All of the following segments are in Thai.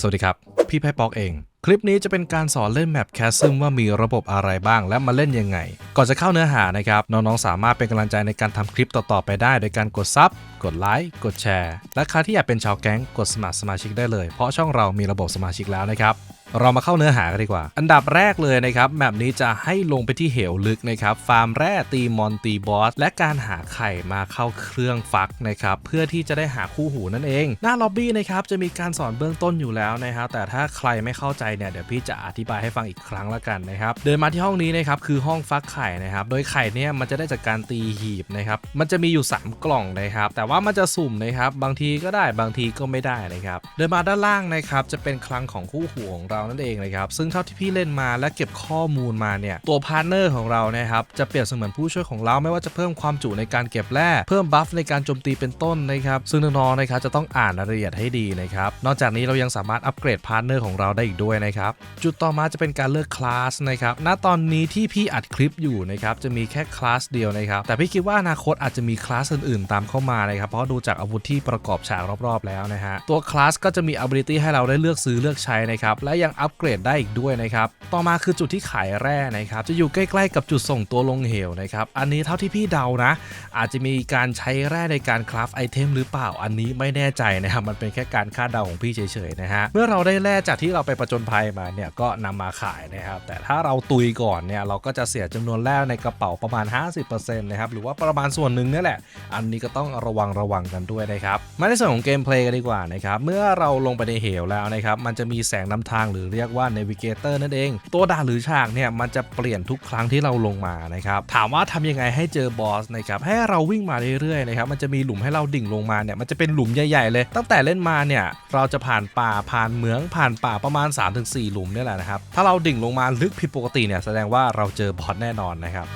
สวัสดีครับ พี่ไพ่ป๊อกเอง คลิปนี้จะเป็นการสอนเล่นแมปแคสซึมว่ามีระบบอะไรบ้างและมาเล่นยังไง ก่อนจะเข้าเนื้อหานะครับ น้องๆ สามารถเป็นกำลังใจในการทำคลิปต่อๆไปได้ โดยการกดซับ กดไลค์ กดแชร์ และใครที่อยากเป็นชาวแก๊งกดสมัครสมาชิกได้เลย เพราะช่องเรามีระบบสมาชิกแล้วนะครับ เรามาเข้าเนื้อหากันดีกว่า อันดับแรกเลยนะครับแมปนี้จะให้ลงไปที่เหวลึกนะครับ ฟาร์มแร่ตีมอนตีบอส และการหาไข่มาเข้าเครื่องฟักนะครับ เพื่อที่จะได้หาคู่หูนั่นเอง หน้าล็อบบี้นะครับจะมีการสอนเบื้องต้นอยู่แล้วนะครับแต่ถ้าใครไม่เข้าใจเนี่ยเดี๋ยวพี่จะอธิบายให้ฟังอีกครั้งละกันนะครับ เดินมาที่ห้องนี้นะครับคือห้องฟักไข่นะครับ โดยไข่เนี่ยมันจะได้จากการตีหีบนะครับ มันจะมีอยู่ 3 กล่องนะครับ แต่ว่าามันจะสุ่มนะครับ บางทีก็ได้บางทีก็ไม่ได้นะครับ เดินมาด้านล่างนะครับจะเป็นคลังของคู่หูของเรานั่นเองนะครับ ซึ่งเท่าที่พี่เล่นมาและเก็บข้อมูลมาเนี่ยตัวพาร์ทเนอร์ของเรานะครับจะเปรียบเสมือนผู้ช่วยของเราไม่ว่าจะเพิ่มความจุในการเก็บแร่เพิ่มบัฟในการโจมตีเป็นต้นนะครับ ซึ่งน้องๆนะครับจะต้องอ่านรายละเอียดให้ดีนะครับ นอกจากนี้เรายังสามารถอัปเกรดพาร์ทเนอร์ของเราได้อีกด้วยนะครับ จุดต่อมาจะเป็นการเลือกคลาสนะครับ ณ ตอนนี้ที่พี่อัดคลิปอยู่นะครับจะมีแค่คลาสเดียวนะครับ แต่พี่คิดว่าอนาคตอาจจะมีคลาสอื่นๆ ตามเข้ามานะครับ เพราะดูจากอาวุธที่ประกอบฉากรอบๆแล้วนะฮะ ตัวคลาสก็จะมี ability ให้เราได้เลือกซื้อเลือกใช้นะครับ และยังอัปเกรดได้อีกด้วยนะครับต่อมาคือจุดที่ขายแร่นะครับ จะอยู่ใกล้ๆกับจุดส่งตัวลงเหวนะครับ อันนี้เท่าที่พี่เดานะ อาจจะมีการใช้แร่ในการคราฟไอเทมหรือเปล่า อันนี้ไม่แน่ใจนะครับ มันเป็นแค่การคาดเดาของพี่เฉยๆนะฮะ เมื่อเราได้แร่จากที่เราไปประจนภัยมาเนี่ยก็นำมาขายนะครับ แต่ถ้าเราตุยก่อนเนี่ยเราก็จะเสียจำนวนแร่ในกระเป๋าประมาณ 50%นะครับ หรือว่าประมาณส่วนหนึ่งนี่แหละ อันนี้ก็ต้องระวังระวังกันด้วยนะครับ มาในส่วนของเกมเพลย์กันดีกว่านะครับ เมื่อเราลงไปในเหวแล้วนะครับ มันจะมีแสงนำทางหรือเรียกว่า Navigator นั่นเองตัวด่านหรือฉากเนี่ยมันจะเปลี่ยนทุกครั้งที่เราลงมานะครับถามว่าทำยังไงให้เจอบอสนะครับให้เราวิ่งมาเรื่อยๆนะครับมันจะมีหลุมให้เราดิ่งลงมาเนี่ยมันจะเป็นหลุมใหญ่ๆเลย ตั้งแต่เล่นมาเนี่ยเราจะผ่านป่าผ่านเหมืองผ่านป่าประมาณ 3-4 หลุมนี่แหละนะครับถ้าเราดิ่งลงมาลึกผิดปกติเนี่ยแสดงว่าเราเจอบอสแน่นอนนะครับ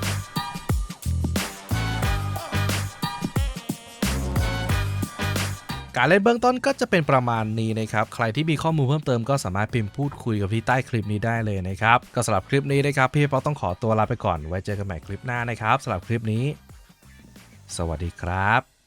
การเล่นเบื้องต้นก็จะเป็นประมาณนี้นะครับ ใครที่มีข้อมูลเพิ่มเติมก็สามารถพิมพ์พูดคุยกับพี่ใต้คลิปนี้ได้เลยนะครับ ก็สำหรับคลิปนี้นะครับ พี่ป๊อกต้องขอตัวลาไปก่อน ไว้เจอกันใหม่คลิปหน้านะครับสำหรับคลิปนี้ สวัสดีครับ